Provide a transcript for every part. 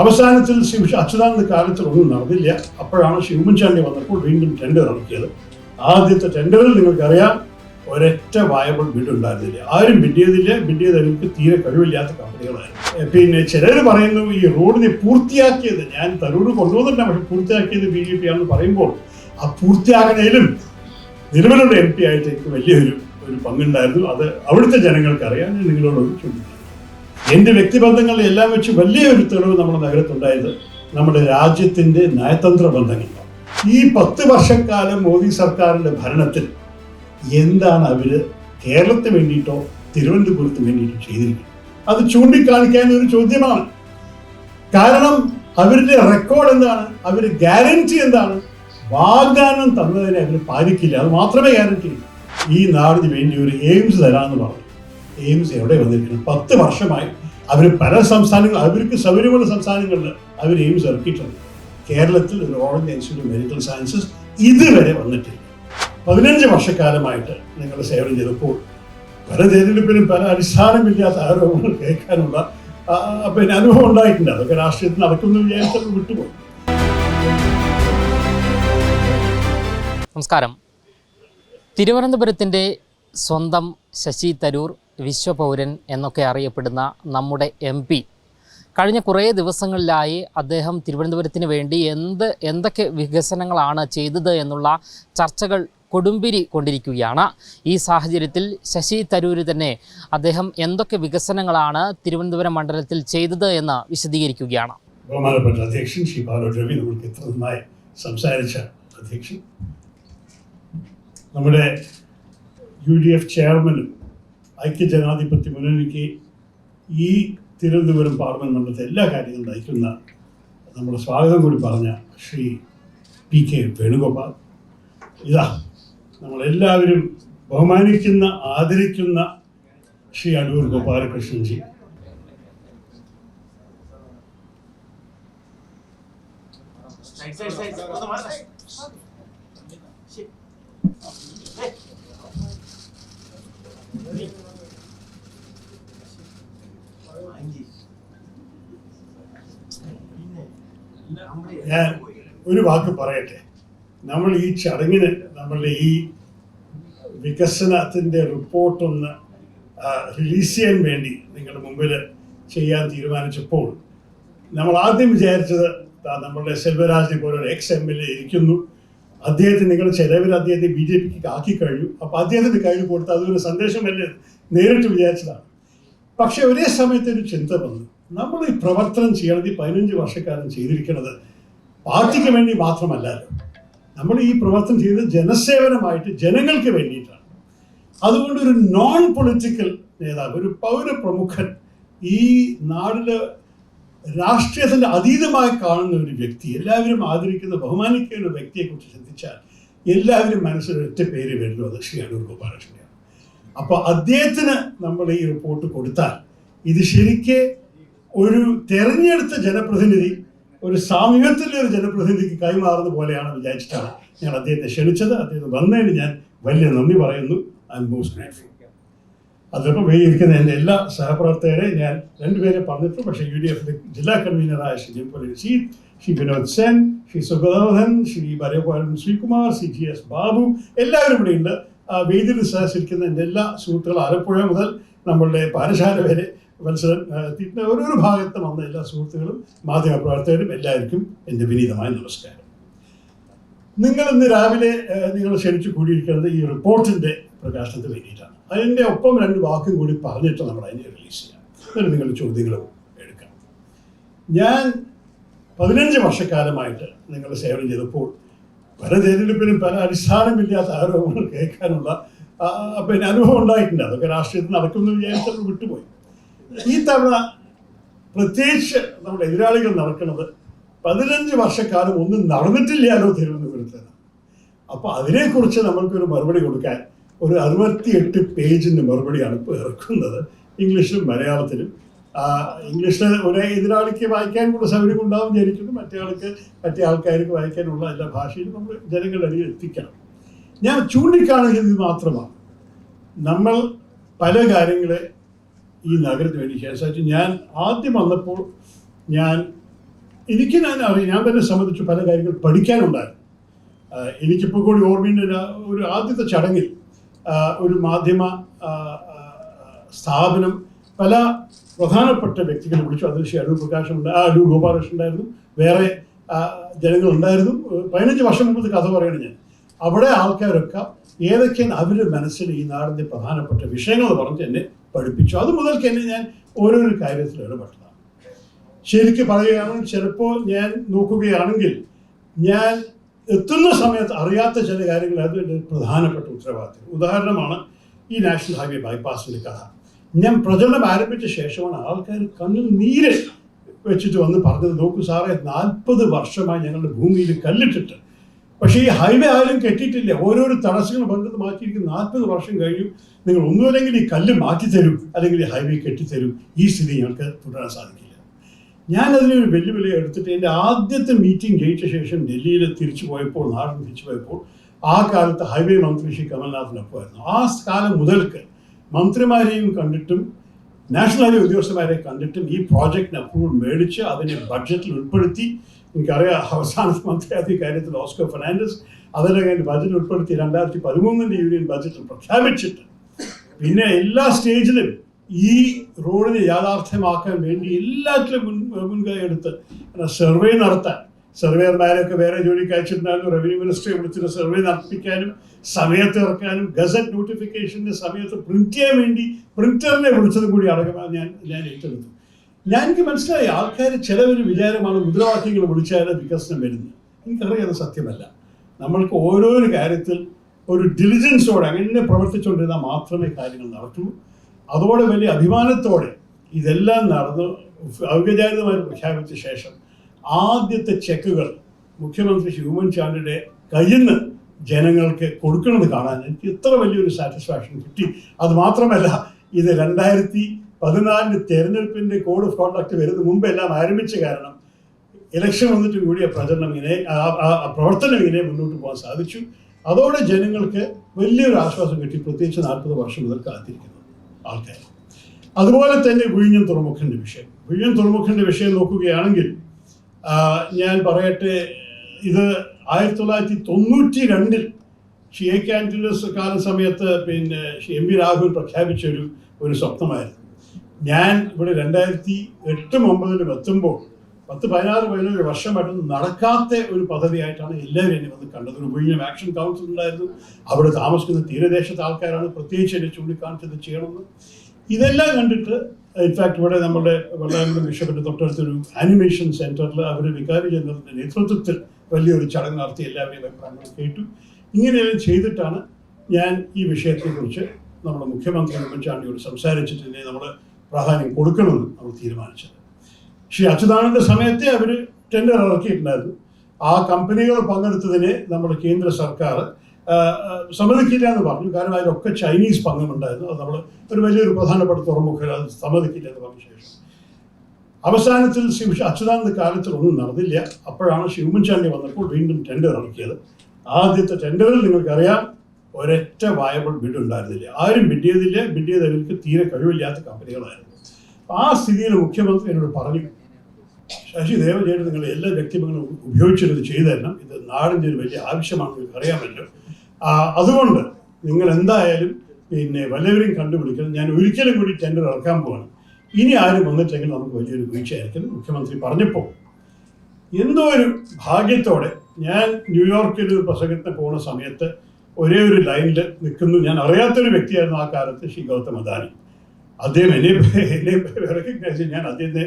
അവസാനത്തിൽ ശിവ അച്യുതാനന്ദ കാലത്തിൽ ഒന്നും നടന്നില്ല. അപ്പോഴാണ് ശിവമൻചാണ്ടി വന്നപ്പോൾ വീണ്ടും ടെൻഡർ ഇറക്കിയത്. ആദ്യത്തെ ടെൻഡറിൽ നിങ്ങൾക്കറിയാം ഒരൊറ്റ വായബിൾ ബിഡ് ഉണ്ടായിരുന്നില്ല. ആരും ബിഡ് ചെയ്തില്ല. ബിഡ് ചെയ്ത് എനിക്ക് തീരെ കഴിവില്ലാത്ത കമ്പനികളായിരുന്നു പിന്നെ ചിലർ പറയുന്നു ഈ റോഡിനെ പൂർത്തിയാക്കിയത് ഞാൻ തരൂർ കൊണ്ടുവന്നില്ല പക്ഷെ പൂർത്തിയാക്കിയത് ബി ജെ പി ആണെന്ന് പറയുമ്പോൾ ആ പൂർത്തിയാക്കണേലും നിലവിലുള്ള എം പി ആയിട്ട് എനിക്ക് വലിയൊരു ഒരു പങ്കുണ്ടായിരുന്നു. അത് അവിടുത്തെ ജനങ്ങൾക്ക് അറിയാം ഞാൻ നിങ്ങളോട് ചോദിക്കുന്നു എന്റെ വ്യക്തിബന്ധങ്ങൾ എല്ലാം വെച്ച് വലിയൊരു തെളിവ് നമ്മുടെ നഗരത്തുണ്ടായത് നമ്മുടെ രാജ്യത്തിന്റെ നയതന്ത്ര ബന്ധങ്ങൾ ഈ പത്ത് വർഷക്കാലം മോദി സർക്കാരിന്റെ ഭരണത്തിൽ എന്താണ് അവർ കേരളത്തിന് വേണ്ടിയിട്ടോ തിരുവനന്തപുരത്തിന് വേണ്ടിയിട്ടോ ചെയ്തിരിക്കുന്നത്? അത് ചൂണ്ടിക്കാണിക്കാൻ ഒരു ചോദ്യമാണ്. കാരണം അവരുടെ റെക്കോർഡ് എന്താണ്? അവർ ഗ്യാരണ്ടി എന്താണ്? വാഗ്ദാനം തന്നതിനെ അവർ പാലിക്കില്ല. അത് മാത്രമേ ഗ്യാരണ്ടി ഈ നാടിന് വേണ്ടി ഒരു എയിംസ് തരാമെന്ന് പറഞ്ഞു. എയിംസ് എവിടെ വന്നിരിക്കുന്നു? പത്ത് വർഷമായി അവർ പല സംസ്ഥാനങ്ങൾ അവർക്ക് സൗകര്യമുള്ള സംസ്ഥാനങ്ങളിൽ അവർ എയിംസ് ഇറക്കിയിട്ടുണ്ട് കേരളത്തിൽ ഒരു orange institute of medical sciences ഇതുവരെ വന്നിട്ടില്ല. പതിനഞ്ച് വർഷക്കാലമായിട്ട് നിങ്ങൾ സേവനം ചെയ്തപ്പോൾ പല തെരഞ്ഞെടുപ്പിലും പല അടിസ്ഥാനമില്ലാത്ത ആരോപണങ്ങൾ കേൾക്കാനുള്ള പിന്നെ അനുഭവം ഉണ്ടായിട്ടുണ്ട്. അതൊക്കെ രാഷ്ട്രീയത്തിൽ നടക്കുന്ന വിചാരിച്ചു വിട്ടുപോയി. നമസ്കാരം. തിരുവനന്തപുരത്തിന്റെ സ്വന്തം ശശി തരൂർ വിശ്വപൗരൻ എന്നൊക്കെ അറിയപ്പെടുന്ന നമ്മുടെ എം പി. കഴിഞ്ഞ കുറേ ദിവസങ്ങളിലായി അദ്ദേഹം തിരുവനന്തപുരത്തിന് വേണ്ടി എന്ത് എന്തൊക്കെ വികസനങ്ങളാണ് ചെയ്തത് എന്നുള്ള ചർച്ചകൾ കൊടുമ്പിരി കൊണ്ടിരിക്കുകയാണ്. ഈ സാഹചര്യത്തിൽ ശശി തരൂര് തന്നെ അദ്ദേഹം എന്തൊക്കെ വികസനങ്ങളാണ് തിരുവനന്തപുരം മണ്ഡലത്തിൽ ചെയ്തത് എന്ന് വിശദീകരിക്കുകയാണ്. ബഹുമാനപ്പെട്ട അധ്യക്ഷൻ ശ്രീ രവി നമ്മൾക്ക് ഇത്ര നന്നായി സംസാരിച്ച അധ്യക്ഷൻ. നമ്മുടെ യു ഡി എഫ് ചെയർമാനും ഐക്യജനാധിപത്യ മുന്നണിക്ക് ഈ തിരുവനന്തപുരം പാർലമെന്റ് മണ്ഡലത്തെ എല്ലാ കാര്യങ്ങളും നയിക്കുന്ന നമ്മുടെ സ്വാഗതം കൂടി പറഞ്ഞ ശ്രീ പി കെ വേണുഗോപാൽ. ഇതാ നമ്മളെല്ലാവരും ബഹുമാനിക്കുന്ന ആദരിക്കുന്ന ശ്രീ അടൂർ ഗോപാലകൃഷ്ണൻജി. ഞാൻ ഒരു വാക്ക് പറയട്ടെ? നമ്മൾ ഈ ചടങ്ങിന് നമ്മളുടെ ഈ വികസനത്തിന്റെ റിപ്പോർട്ടൊന്ന് റിലീസ് ചെയ്യാൻ വേണ്ടി നിങ്ങളുടെ മുമ്പിൽ ചെയ്യാൻ തീരുമാനിച്ചപ്പോൾ നമ്മൾ ആദ്യം വിചാരിച്ചത് നമ്മളുടെ സെൽവരാജിനെ പോലെ ഒരു എക്സ് എം എൽ എ ഇരിക്കുന്നു. അദ്ദേഹത്തിന് നിങ്ങൾ ചിലവർ അദ്ദേഹത്തെ ബി ജെ പിക്ക് ആക്കി കഴിഞ്ഞു. അപ്പോൾ അദ്ദേഹത്തിന്റെ കയ്യിൽ കൊടുത്ത് അതൊരു സന്ദേശമല്ലേ? നേരിട്ട് വിചാരിച്ചതാണ്. പക്ഷേ ഒരേ സമയത്ത് ഒരു ചിന്ത വന്നു. നമ്മൾ ഈ പ്രവർത്തനം ചെയ്യണത് ഈ പതിനഞ്ച് വർഷക്കാലം ചെയ്തിരിക്കുന്നത് പാർട്ടിക്ക് വേണ്ടി മാത്രമല്ലല്ലോ നമ്മൾ ഈ പ്രവർത്തനം ചെയ്തത് ജനസേവനമായിട്ട് ജനങ്ങൾക്ക് വേണ്ടിയിട്ടാണ്. അതുകൊണ്ട് ഒരു നോൺ പൊളിറ്റിക്കൽ നേതാവ് ഒരു പൗരപ്രമുഖൻ ഈ നാടിൽ രാഷ്ട്രീയത്തിന്റെ അതീതമായി കാണുന്ന ഒരു വ്യക്തി എല്ലാവരും ആദരിക്കുന്ന ബഹുമാനിക്കുന്ന ഒരു വ്യക്തിയെക്കുറിച്ച് ചിന്തിച്ചാൽ എല്ലാവരും മനസ്സിൽ ഒറ്റ പേര് വരുന്നു അത് ശ്രീ അടൂർ ഗോപാലകൃഷ്ണയാണ് അപ്പോൾ അദ്ദേഹത്തിന് നമ്മൾ ഈ റിപ്പോർട്ട് കൊടുത്താൽ ഇത് ശരിക്ക് ഒരു തെരഞ്ഞെടുത്ത ജനപ്രതിനിധി ഒരു സാമൂഹ്യത്തിലെ ഒരു ജനപ്രതിനിധിക്ക് കൈമാറുന്ന പോലെയാണ് വിചാരിച്ചിട്ടാണ് ഞാൻ അദ്ദേഹത്തെ ക്ഷണിച്ചത്. അദ്ദേഹം വന്നതിന് ഞാൻ വലിയ നന്ദി പറയുന്നു. ഐ മോസ്റ്റ് അതിപ്പോൾ വേദിയിരിക്കുന്ന എന്റെ എല്ലാ സഹപ്രവർത്തകരെ ഞാൻ രണ്ടുപേരെ പറഞ്ഞിട്ടു പക്ഷേ യു ഡി എഫ് ജില്ലാ കൺവീനറായ ശ്രീ ജംപൊലി രശീദ് ശ്രീ വിനോദ് സെൻ ശ്രീ സുഗതോധൻ ശ്രീ വരഗോപാലൻ ശ്രീകുമാർ ശ്രീ ജി എസ് ബാബു എല്ലാവരും ഇവിടെ ഉണ്ട് ആ വേദിയിൽ സഹകരിക്കുന്ന എന്റെ എല്ലാ സുഹൃത്തുക്കളും ആലപ്പുഴ മുതൽ നമ്മളുടെ പാഠശാല വരെ മത്സരം ഓരോരോ ഭാഗത്ത് വന്ന എല്ലാ സുഹൃത്തുക്കളും മാധ്യമപ്രവർത്തകരും എല്ലാവർക്കും എന്റെ വിനീതമായ നമസ്കാരം. നിങ്ങൾ ഇന്ന് രാവിലെ നിങ്ങൾ ക്ഷണിച്ചു കൂടിയിരിക്കുന്നത് ഈ റിപ്പോർട്ടിന്റെ പ്രകാശനത്തിന് വേണ്ടിയിട്ടാണ്. അതിന്റെ ഒപ്പം രണ്ട് വാക്കും കൂടി പറഞ്ഞിട്ട് നമ്മൾ അതിനെ റിലീസ് ചെയ്യാം. എന്നിട്ട് നിങ്ങളുടെ ചോദ്യങ്ങളും എടുക്കാം. ഞാൻ പതിനഞ്ച് വർഷക്കാലമായിട്ട് നിങ്ങൾ സേവനം ചെയ്തപ്പോൾ പല തിരഞ്ഞെടുപ്പിനും പല അടിസ്ഥാനമില്ലാത്ത ആരോപണങ്ങൾ കേൾക്കാനുള്ള പിന്നെ അനുഭവം ഉണ്ടായിട്ടുണ്ട്. അതൊക്കെ രാഷ്ട്രീയത്തിൽ നടക്കുന്നു വിചാരിച്ചപ്പോൾ വിട്ടുപോയി. ഈ തവണ പ്രത്യേകിച്ച് നമ്മുടെ എതിരാളികൾ നടക്കുന്നത് പതിനഞ്ച് വർഷക്കാലം ഒന്നും നടന്നിട്ടില്ലല്ലോ തിരുവനന്തപുരത്ത്. അപ്പൊ അതിനെക്കുറിച്ച് നമ്മൾക്കൊരു മറുപടി കൊടുക്കാൻ ഒരു അറുപത്തിയെട്ട് പേജിന്റെ മറുപടിയാണ് ഇപ്പോൾ ഇറക്കുന്നത്. ഇംഗ്ലീഷിലും മലയാളത്തിലും. ഇംഗ്ലീഷിൽ ഒരേ എതിരാളിക്ക് വായിക്കാൻ കൂടെ സൗകര്യം ഉണ്ടാവും വിചാരിക്കുന്നു. മറ്റേ ആൾക്ക് മറ്റേ ആൾക്കാർക്ക് വായിക്കാനുള്ള എല്ലാ ഭാഷയിലും നമ്മൾ ജനങ്ങളിൽ എത്തിക്കണം. ഞാൻ ചൂണ്ടിക്കാണിക്കുന്നത് മാത്രമാണ്. നമ്മൾ പല കാര്യങ്ങളെ ഈ നഗരത്തിന് വേണ്ടി ശേഷം ഞാൻ ആദ്യം വന്നപ്പോൾ ഞാൻ എനിക്ക് ഞാൻ അറിയാം ഞാൻ തന്നെ സംബന്ധിച്ച് പല കാര്യങ്ങൾ പഠിക്കാനുണ്ടായിരുന്നു. എനിക്കിപ്പോൾ കൂടി ഓർമ്മയുണ്ട് ഒരു- ആദ്യത്തെ ചടങ്ങിൽ ഒരു മാധ്യമ സ്ഥാപനം പല പ്രധാനപ്പെട്ട വ്യക്തികളെ വിളിച്ചു. അതിൽ ശ്രീ അടൂർ പ്രകാശ് ഉണ്ട് ആ അടൂർ ഗോപാലകൃഷ്ണൻ ഉണ്ടായിരുന്നു വേറെ ജനങ്ങളുണ്ടായിരുന്നു. പതിനഞ്ച് വർഷം മുമ്പ് കഥ പറയണം ഞാൻ. അവിടെ ആൾക്കാരൊക്കെ ഏതൊക്കെയാണ് അവരുടെ മനസ്സിൽ ഈ നാടിന്റെ പ്രധാനപ്പെട്ട വിഷയങ്ങൾ പറഞ്ഞ് എന്നെ പഠിപ്പിച്ചു. അത് മുതൽക്ക് തന്നെ ഞാൻ ഓരോരോ കാര്യത്തിൽ ഇടപെട്ടതാണ് ശരിക്ക് പറയുകയാണെങ്കിൽ ചിലപ്പോൾ ഞാൻ നോക്കുകയാണെങ്കിൽ ഞാൻ എത്തുന്ന സമയത്ത് അറിയാത്ത ചില കാര്യങ്ങളായിരുന്നു എന്റെ പ്രധാനപ്പെട്ട ഉത്തരവാദിത്തം ഉദാഹരണമാണ് ഈ നാഷണൽ ഹൈവേ ബൈപ്പാസിന്റെ കഥ. ഞാൻ പ്രചരണം ആരംഭിച്ച ശേഷമാണ് ആൾക്കാർ കണ്ണിൽ നീര് വെച്ചിട്ട് വന്ന് പറഞ്ഞത് നോക്കൂ സാറേ നാൽപ്പത് വർഷമായി ഞങ്ങളുടെ ഭൂമിയിൽ കല്ലിട്ടിട്ട് പക്ഷേ ഈ ഹൈവേ ആരും കെട്ടിയിട്ടില്ല. ഓരോരോ തടസ്സങ്ങൾ പണ്ടത് മാറ്റിയിരിക്കുന്ന. നാൽപ്പത് വർഷം കഴിഞ്ഞു. നിങ്ങൾ ഒന്നുമില്ലെങ്കിൽ ഈ കല്ല് മാറ്റി തരൂ. അല്ലെങ്കിൽ ഈ ഹൈവേ കെട്ടിത്തരും ഈ സ്ഥിതി ഞങ്ങൾക്ക് തുടരാൻ സാധിക്കില്ല. ഞാൻ അതിനൊരു വെല്ലുവിളി എടുത്തിട്ട് എന്റെ ആദ്യത്തെ മീറ്റിംഗ് ജയിച്ച ശേഷം ഡൽഹിയിൽ തിരിച്ചു പോയപ്പോൾ നാടിന് തിരിച്ചു പോയപ്പോൾ ആ കാലത്ത് ഹൈവേ മന്ത്രി ശ്രീ കമൽനാഥിനൊപ്പമായിരുന്നു. ആ കാലം മുതൽക്ക് മന്ത്രിമാരെയും കണ്ടിട്ടും നാഷണൽ ഹൈവേ ഉദ്യോഗസ്ഥന്മാരെ കണ്ടിട്ടും ഈ പ്രോജക്റ്റിന് അപ്രൂവൽ മേടിച്ച് അതിനെ ബഡ്ജറ്റിൽ ഉൾപ്പെടുത്തി എനിക്കറിയാം അവസാന ഈ കാര്യത്തിൽ ഓസ്കർ ഫെർണാണ്ടസ് അതെല്ലാം കഴിഞ്ഞ് ബജറ്റ് ഉൾപ്പെടുത്തി രണ്ടായിരത്തി പതിമൂന്നിന്റെ യൂണിയൻ ബജറ്റിൽ പ്രഖ്യാപിച്ചിട്ട്. പിന്നെ എല്ലാ സ്റ്റേജിലും ഈ റോഡിനെ യാഥാർത്ഥ്യമാക്കാൻ വേണ്ടി എല്ലാത്തിലും മുൻ മുൻകൈ എടുത്ത് സർവേ നടത്താൻ. സർവേയർമാരെയൊക്കെ വേറെ ജോലിക്ക് അയച്ചിട്ടുണ്ടായിരുന്നു. റവന്യൂ മിനിസ്ട്രിയെ വിളിച്ചിട്ട് സർവേ നടത്തിക്കാനും സമയത്ത് ഇറക്കാനും ഗസറ്റ് നോട്ടിഫിക്കേഷന്റെ സമയത്ത് പ്രിന്റ് ചെയ്യാൻ വേണ്ടി പ്രിന്ററിനെ വിളിച്ചതും കൂടി അടക്കമാണ് ഞാൻ ഞാൻ ഏറ്റെടുത്തു ഞാൻ എനിക്ക് മനസ്സിലായി ആൾക്കാർ ചിലവര് വിചാരമാണ് മുദ്രാവാക്യങ്ങൾ വിളിച്ചാലേ വികസനം വരുന്നത് എനിക്കറിയാം അത് സത്യമല്ല. നമ്മൾക്ക് ഓരോരു കാര്യത്തിൽ ഒരു ഡിലിജൻസോടെ അങ്ങനെ പ്രവർത്തിച്ചുകൊണ്ടിരുന്നാൽ മാത്രമേ കാര്യങ്ങൾ നടക്കുള്ളൂ അതോടെ വലിയ അഭിമാനത്തോടെ ഇതെല്ലാം നടന്ന് ഔപചാരികമായി പ്രഖ്യാപിച്ച ശേഷം ആദ്യത്തെ ചെക്കുകൾ മുഖ്യമന്ത്രി ശ്രീ ഉമ്മൻചാണ്ടിയുടെ കയ്യിൽ നിന്ന് ജനങ്ങൾക്ക് കൊടുക്കുന്നത് കാണാൻ എനിക്ക് ഇത്ര വലിയൊരു സാറ്റിസ്ഫാക്ഷൻ കിട്ടി. അത് മാത്രമല്ല ഇത് രണ്ടായിരത്തി പതിനാലിന് തെരഞ്ഞെടുപ്പിന്റെ കോഡ് ഓഫ് കോണ്ടാക്ട് വരുന്ന മുമ്പ് എല്ലാം ആരംഭിച്ച കാരണം ഇലക്ഷൻ വന്നിട്ട് കൂടിയ പ്രചരണം ഇങ്ങനെ പ്രവർത്തനം ഇങ്ങനെ മുന്നോട്ട് പോകാൻ സാധിച്ചു. അതോടെ ജനങ്ങൾക്ക് വലിയൊരു ആശ്വാസം കിട്ടി. പ്രത്യേകിച്ച് നാൽപ്പത് വർഷം മുതൽ കാത്തിരിക്കുന്നു ആൾക്കാർ. അതുപോലെ തന്നെ വിഴിഞ്ഞം തുറമുഖന്റെ വിഷയം. വിഴിഞ്ഞം തുറമുഖന്റെ വിഷയം നോക്കുകയാണെങ്കിൽ ഞാൻ പറയട്ടെ ഇത് ആയിരത്തി തൊള്ളായിരത്തി തൊണ്ണൂറ്റി രണ്ടിൽ ഷി എ കാൻഡിലസ് കാല സമയത്ത് പിന്നെ എം വി രാഘവൻ പ്രഖ്യാപിച്ച ഒരു ഒരു സ്വപ്നമായിരുന്നു. ഞാൻ ഇവിടെ രണ്ടായിരത്തി എട്ടും ഒമ്പതിലും എത്തുമ്പോൾ പത്ത് പതിനാറ് പതിനേഴ് വർഷമായിട്ടൊന്നും നടക്കാത്ത ഒരു പദ്ധതിയായിട്ടാണ് എല്ലാവരും എന്നെ വന്ന് കണ്ടത്. ഒരു വിഴിഞ്ഞം ആക്ഷൻ കൗൺസിൽ ഉണ്ടായിരുന്നു. അവിടെ താമസിക്കുന്ന തീരദേശത്തെ ആൾക്കാരാണ് പ്രത്യേകിച്ച് എന്നെ ചൂണ്ടിക്കാണിച്ചത് ചെയ്യണമെന്ന്. ഇതെല്ലാം കണ്ടിട്ട് ഇൻഫാക്ട് ഇവിടെ നമ്മുടെ വെള്ളായകുളം ബിഷപ്പിന്റെ തൊട്ടടുത്തൊരു ആനിമേഷൻ സെന്ററിൽ അവർ വികാരി ജനറലിന്റെ നേതൃത്വത്തിൽ വലിയൊരു ചടങ്ങ് നടത്തി എല്ലാവരുടെയും അഭിപ്രായങ്ങൾ കേട്ടു. ഇങ്ങനെയെല്ലാം ചെയ്തിട്ടാണ് ഞാൻ ഈ വിഷയത്തെക്കുറിച്ച് നമ്മുടെ മുഖ്യമന്ത്രി ഉമ്മൻചാണ്ടിയോട് സംസാരിച്ചിട്ട് നമ്മൾ പ്രാധാന്യം കൊടുക്കണമെന്ന് അവർ തീരുമാനിച്ചത്. ശ്രീ അച്യുതാനന്ദ സമയത്തെ അവർ ടെൻഡർ ഇറക്കിയിട്ടുണ്ടായിരുന്നു. ആ കമ്പനികൾ പങ്കെടുത്തതിനെ നമ്മുടെ കേന്ദ്ര സർക്കാർ സമ്മതിക്കില്ല എന്ന് പറഞ്ഞു. കാരണം അതിലൊക്കെ ചൈനീസ് പങ്കുണ്ടായിരുന്നു അത് നമ്മൾ ഒരു വലിയൊരു പ്രധാനപ്പെട്ട തുറമുഖം അത് സമ്മതിക്കില്ല എന്ന് പറഞ്ഞ ശേഷം. അവസാനത്തിൽ ശ്രീ അച്യുതാനന്ദ കാലത്തിൽ ഒന്നും നടന്നില്ല. അപ്പോഴാണ് ശ്രീ ഉമ്മൻചാണ്ടി വന്നപ്പോൾ വീണ്ടും ടെൻഡർ ഇറക്കിയത്. ആദ്യത്തെ ടെൻഡറിൽ നിങ്ങൾക്കറിയാം ഒരൊറ്റ വയബിൾ ബിഡ് ഉണ്ടായിരുന്നില്ല. ആരും ബിഡ് ചെയ്തില്ല. ബിഡ് ചെയ്തവർക്ക് തീരെ കഴിവില്ലാത്ത കമ്പനികളായിരുന്നു. ആ സ്ഥിതിയിൽ മുഖ്യമന്ത്രി എന്നോട് പറഞ്ഞു ശശി ദേവചേട്ടൻ നിങ്ങൾ എല്ലാ വ്യക്തിമങ്ങളും ഉപയോഗിച്ചിട്ട് ചെയ്തു തരണം. ഇത് നാടിന്റെ ഒരു വലിയ ആവശ്യമാണെന്ന് നിങ്ങൾക്ക് അറിയാമല്ലോ. അതുകൊണ്ട് നിങ്ങൾ എന്തായാലും പിന്നെ വല്ലവരെയും കണ്ടുപിടിക്കണം. ഞാൻ ഒരിക്കലും കൂടി ടെൻഡർ ഇറക്കാൻ പോവാണ്. ഇനി ആരും വന്നിട്ടെങ്കിൽ നമുക്ക് വലിയൊരു വീഴ്ചയായിരിക്കും മുഖ്യമന്ത്രി പറഞ്ഞപ്പോൾ. എന്തോ ഒരു ഭാഗ്യത്തോടെ ഞാൻ ന്യൂയോർക്കിൽ ഒരു പ്രസംഗത്തിന് പോകുന്ന സമയത്ത് ഒരേ ഒരു ലൈനിൽ നിൽക്കുന്നു. ഞാൻ അറിയാത്തൊരു വ്യക്തിയായിരുന്നു ആ കാലത്ത് ശ്രീ ഗൗതം അദാനി. അദ്ദേഹം എന്നെ എന്നെ റെക്കഗ്നൈസ് ഞാൻ അദ്ദേഹത്തെ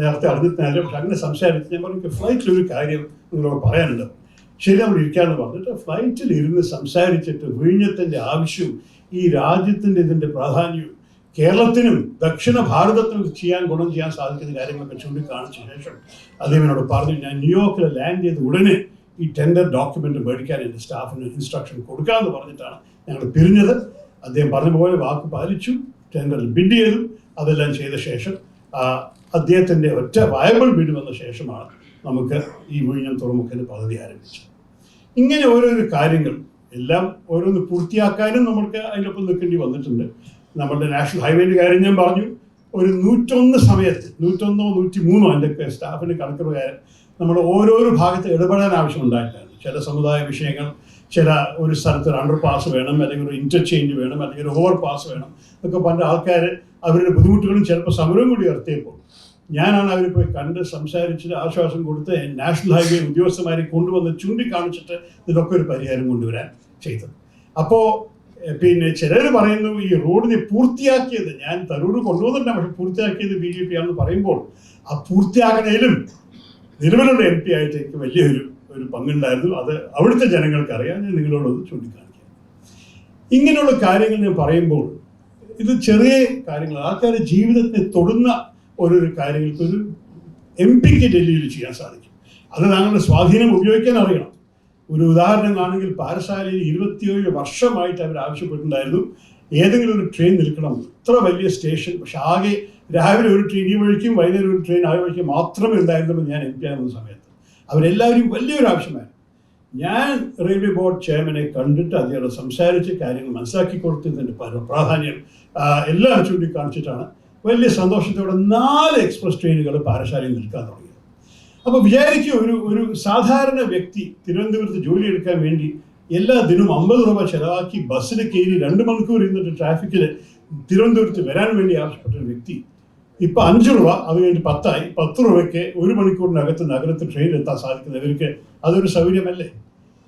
നേരത്തെ അറിഞ്ഞിട്ടില്ല പക്ഷെ അങ്ങനെ സംസാരിച്ച് ഞാൻ പറഞ്ഞു ഫ്ലൈറ്റിൽ ഒരു കാര്യം നിങ്ങളോട് പറയാനുണ്ട്. ശരി നമ്മൾ ഇരിക്കാമെന്ന് പറഞ്ഞിട്ട് ഫ്ലൈറ്റിൽ ഇരുന്ന് സംസാരിച്ചിട്ട് വിഴിഞ്ഞത്തിന്റെ ആവശ്യവും ഈ രാജ്യത്തിന്റെ ഇതിന്റെ പ്രാധാന്യവും കേരളത്തിനും ദക്ഷിണ ഭാരതത്തിനും ചെയ്യാൻ ഗുണം ചെയ്യാൻ സാധിക്കുന്ന കാര്യങ്ങളൊക്കെ ചൂണ്ടിക്കാണിച്ച ശേഷം അദ്ദേഹം എന്നോട് പറഞ്ഞു ഞാൻ ന്യൂയോർക്കിൽ ലാൻഡ് ചെയ്ത് ഉടനെ ഈ ടെൻഡർ ഡോക്യുമെന്റ് മേടിക്കാൻ എന്റെ സ്റ്റാഫിന് ഇൻസ്ട്രക്ഷൻ കൊടുക്കാമെന്ന് പറഞ്ഞിട്ടാണ് ഞങ്ങൾ പിരിഞ്ഞത്. അദ്ദേഹം പറഞ്ഞ പോലെ വാക്ക് പാലിച്ചു ടെൻഡറിൽ ബിഡ് ചെയ്തു. അതെല്ലാം ചെയ്ത ശേഷം അദ്ദേഹത്തിന്റെ ഒറ്റ വയബിൾ ബിഡ് വന്ന ശേഷമാണ് നമുക്ക് ഈ വിഴിഞ്ഞം തുറമുഖത്തിന് പദ്ധതി ആരംഭിച്ചത്. ഇങ്ങനെ ഓരോരോ കാര്യങ്ങൾ എല്ലാം ഓരോന്ന് പൂർത്തിയാക്കാനും നമ്മൾക്ക് അതിനൊപ്പം നിൽക്കേണ്ടി വന്നിട്ടുണ്ട്. നമ്മുടെ നാഷണൽ ഹൈവേന്റെ കാര്യം ഞാൻ പറഞ്ഞു. ഒരു നൂറ്റൊന്ന് സമയത്ത് നൂറ്റൊന്നോ നൂറ്റി മൂന്നോ എന്റെ സ്റ്റാഫിന്റെ കണക്ക് പ്രകാരം നമ്മൾ ഓരോരോ ഭാഗത്ത് ഇടപെടാൻ ആവശ്യമുണ്ടായിട്ടായിരുന്നു ചില സമുദായ വിഷയങ്ങൾ ചില ഒരു സ്ഥലത്ത് ഒരു അണ്ടർ പാസ് വേണം അല്ലെങ്കിൽ ഒരു ഇന്റർചേഞ്ച് വേണം അല്ലെങ്കിൽ ഒരു ഓവർ പാസ് വേണം ഒക്കെ പല ആൾക്കാർ അവരുടെ ബുദ്ധിമുട്ടുകളും ചിലപ്പോൾ സമരവും കൂടി ഉയർത്തിയപ്പോൾ ഞാനാണ് അവർ പോയി കണ്ട് സംസാരിച്ചിട്ട് ആശ്വാസം കൊടുത്ത് നാഷണൽ ഹൈവേ ഉദ്യോഗസ്ഥന്മാരെ കൊണ്ടുവന്ന് ചൂണ്ടിക്കാണിച്ചിട്ട് ഇതിനൊക്കെ ഒരു പരിഹാരം കൊണ്ടുവരാൻ ചെയ്തത്. അപ്പോൾ പിന്നെ ചിലർ പറയുന്നു ഈ റോഡിനെ പൂർത്തിയാക്കിയത് ഞാൻ തരൂർ കൊണ്ടുവന്നിട്ടുണ്ട് പക്ഷെ പൂർത്തിയാക്കിയത് ബി ജെ പി ആണെന്ന് പറയുമ്പോൾ ആ പൂർത്തിയാക്കണേലും നിലവിലുള്ള എം പി ആയിട്ട് എനിക്ക് വലിയൊരു ഒരു പങ്കുണ്ടായിരുന്നു. അത് അവിടുത്തെ ജനങ്ങൾക്ക് അറിയാം ഞാൻ നിങ്ങളോടൊന്ന് ചൂണ്ടിക്കാണിക്കാം. ഇങ്ങനെയുള്ള കാര്യങ്ങൾ ഞാൻ പറയുമ്പോൾ ഇത് ചെറിയ കാര്യങ്ങൾ. ആൾക്കാരുടെ ജീവിതത്തെ തൊടുന്ന ഓരോരോ കാര്യങ്ങൾക്ക് ഒരു എം പിക്ക് ഡൽഹിയിൽ ചെയ്യാൻ സാധിക്കും. അത് താങ്കളുടെ സ്വാധീനം ഉപയോഗിക്കാൻ അറിയണം. ഒരു ഉദാഹരണം ആണെങ്കിൽ പാരശാലയിൽ ഇരുപത്തിയേഴ് വർഷമായിട്ട് അവർ ആവശ്യപ്പെട്ടിട്ടുണ്ടായിരുന്നു. ഏതെങ്കിലും ഒരു ട്രെയിൻ നിൽക്കണം. ഇത്ര വലിയ സ്റ്റേഷൻ പക്ഷെ ആകെ രാവിലെ ഒരു ട്രെയിൻ ഈ വഴിക്കും വൈകുന്നേരം ഒരു ട്രെയിൻ ആ വഴിക്കും മാത്രമേ ഉണ്ടായിരുന്നുള്ളൂ ഞാൻ എം പി ആകുന്ന സമയത്ത്. അവരെല്ലാവരും വലിയൊരു ആവശ്യമായിരുന്നു. ഞാൻ റെയിൽവേ ബോർഡ് ചെയർമാനെ കണ്ടിട്ട് അദ്ദേഹം സംസാരിച്ച് കാര്യങ്ങൾ മനസ്സിലാക്കി കൊടുത്തതിന്റെ പര- പ്രാധാന്യം എല്ലാം ചൂണ്ടിക്കാണിച്ചിട്ടാണ് വലിയ സന്തോഷത്തോടെ നാല് എക്സ്പ്രസ് ട്രെയിനുകൾ പാരശാലയിൽ നിൽക്കാൻ തുടങ്ങിയത്. അപ്പോൾ വിചാരിക്കുക ഒരു ഒരു സാധാരണ വ്യക്തി തിരുവനന്തപുരത്ത് ജോലി എടുക്കാൻ വേണ്ടി എല്ലാ ദിനവും അമ്പത് രൂപ ചെലവാക്കി ബസ്സിൽ കയറി രണ്ട് മണിക്കൂർ ഇരുന്നിട്ട് ട്രാഫിക്കിൽ തിരുവനന്തപുരത്ത് വരാൻ വേണ്ടി ആവശ്യപ്പെട്ട ഒരു വ്യക്തി ഇപ്പൊ അഞ്ച് രൂപ അത് കഴിഞ്ഞ് പത്തായി. പത്ത് രൂപയ്ക്ക് ഒരു മണിക്കൂറിനകത്ത് നഗരത്തിൽ ട്രെയിൻ എത്താൻ സാധിക്കുന്നവർക്ക് അതൊരു സൗകര്യമല്ലേ?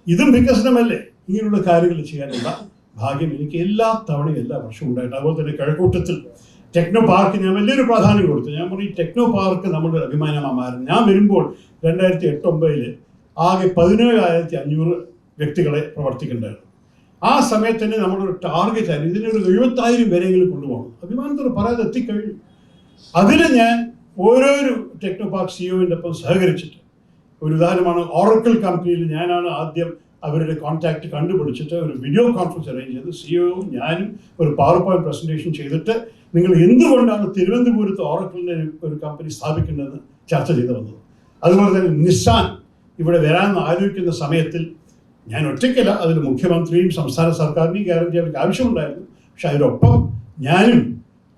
ഇതും വികസനമല്ലേ? ഇങ്ങനെയുള്ള കാര്യങ്ങൾ ചെയ്യാനുള്ള ഭാഗ്യം എനിക്ക് എല്ലാ തവണയും എല്ലാ വർഷവും ഉണ്ടായിട്ട് അതുപോലെ തന്നെ കിഴക്കൂട്ടത്തിൽ ടെക്നോ പാർക്ക് ഞാൻ വലിയൊരു പ്രാധാന്യം കൊടുത്തു. ഞാൻ പറഞ്ഞു ഈ ടെക്നോ പാർക്ക് നമ്മുടെ അഭിമാനമാണ് ഞാൻ വരുമ്പോൾ രണ്ടായിരത്തി എട്ട് ഒമ്പതിൽ ആകെ പതിനേഴായിരത്തി അഞ്ഞൂറ് വ്യക്തികളെ പ്രവർത്തിക്കേണ്ടായിരുന്നു ആ സമയത്ത് തന്നെ നമ്മളൊരു ടാർഗറ്റ് ആയിരുന്നു. ഇതിനൊരു എഴുപത്തായിരം വരെയെങ്കിലും കൊണ്ടുപോകണം. അഭിമാനത്തോട് പറയാതെ എത്തിക്കഴിഞ്ഞു. അതിൽ ഞാൻ ഓരോരോ ടെക്നോപാർക്ക് സിഒവിന്റെ ഒപ്പം സഹകരിച്ചിട്ട് ഒരു ഉദാഹരണമാണ് ഓറക്കിൾ കമ്പനിയിൽ ഞാനാണ് ആദ്യം അവരുടെ കോൺടാക്റ്റ് കണ്ടുപിടിച്ചിട്ട് ഒരു വീഡിയോ കോൺഫറൻസ് അറേഞ്ച് ചെയ്ത് സിഒവും ഞാനും ഒരു പവർ പോയിന്റ് പ്രസന്റേഷൻ ചെയ്തിട്ട് നിങ്ങൾ എന്തുകൊണ്ടാണ് തിരുവനന്തപുരത്ത് ഓറക്കിളിന്റെ ഒരു കമ്പനി സ്ഥാപിക്കേണ്ടതെന്ന് ചർച്ച ചെയ്തു വന്നത്? അതുപോലെ തന്നെ നിസാൻ ഇവിടെ വരാമെന്ന് ആലോചിക്കുന്ന സമയത്തിൽ ഞാൻ ഒറ്റയ്ക്കല്ല അതിൽ മുഖ്യമന്ത്രിയും സംസ്ഥാന സർക്കാരിനെയും ഗ്യാരണ്ടി അവർക്ക് ആവശ്യമുണ്ടായിരുന്നു. പക്ഷെ അതിനൊപ്പം ഞാനും